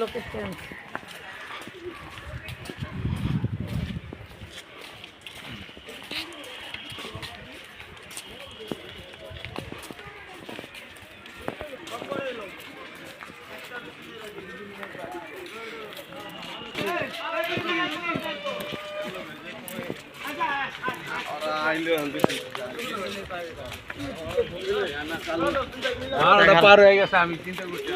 Location আর পার হয়ে গেছে আমি চিন্তা করছি।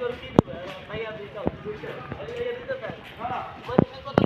करो की तो है। भाई आप देखो अरे ये तो है। हाँ। मैं तो इसको तो